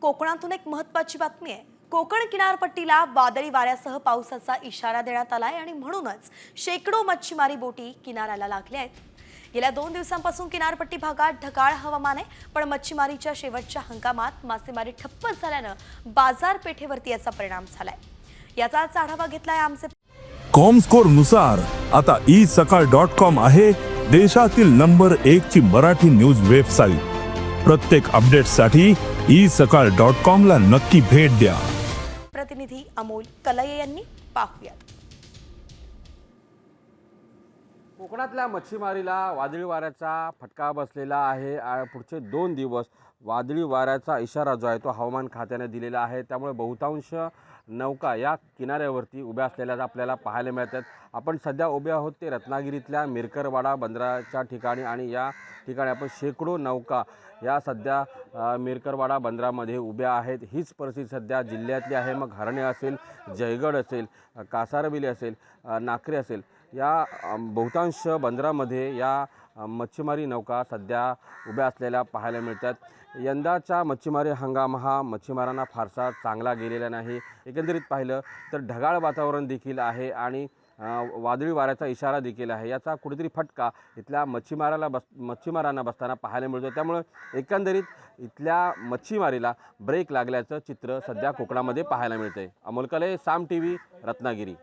कोकणातून एक महत्वाची बातमी आहे. कोकण किनारपट्टीला वादळी वाऱ्यासह पावसाचा इशारा देण्यात आलाय आणि म्हणूनच शेकडो मच्छीमारी बोटी किनाऱ्याला लागल्या आहेत. गेल्या दोन दिवसांपासून किनारपट्टी भागात ढगाळ हवामान आहे पण मच्छीमारीच्या शेवटच्या हंगामात मासेमारी ठप्प झाल्यानं बाजारपेठेवरती याचा परिणाम झालाय. याचाच आढावा घेतलाय आमचे कॉमस्कोरनुसार आता ई सकाळ डॉट कॉम आहे देशातील नंबर एक ची मराठी न्यूज वेबसाईट. प्रत्येक अपडेटसाठी ई सकाळ डॉट कॉम ला नक्की भेट द्या. प्रतिनिधी अमोल कलये यांनी पाहूयात. कोकणातल्या मच्छीमारीला वादळी वाऱ्याचा फटका बसलेला आहे. पुढचे दोन दिवस वादळी वाऱ्याचा इशारा जो आहे तो हवामान खात्याने दिलेला आहे. त्यामुळे बहुतांश नौका या किनाऱ्यावरती उभ्या असलेल्या आपल्याला पाहायला मिळतात. आपण सध्या उभे आहोत ते रत्नागिरीतल्या मिरकरवाडा बंदराच्या ठिकाणी आणि या ठिकाणी आपण शेकडो नौका या सध्या मिरकरवाडा बंदरामध्ये उभ्या आहेत. हीच परिस्थिती सध्या जिल्ह्यातली आहे. मग हरणे असेल जयगड असेल कासारबिली असेल नाकरे असेल या बहुतांश बंदरामध्ये या मच्छीमारी नौका सध्या उभ्या असलेल्या पाहायला मिळतात. यंदाचा मच्छीमारी हंगाम हा मच्छीमारांना फारसा चांगला गेलेला नाही. एकंदरीत पाहिलं तर ढगाळ वातावरण देखील आहे आणि वादळी वाऱ्याचा इशारा देखील आहे. याचा कुठेतरी फटका इथल्या मच्छीमाराला बस मच्छीमारांना बसताना पाहायला मिळतो त्यामुळं एकंदरीत इथल्या मच्छीमारीला ब्रेक लागल्याचं चित्र सध्या कोकणामध्ये पाहायला मिळतं आहे अमोलकले साम टी व्ही रत्नागिरी.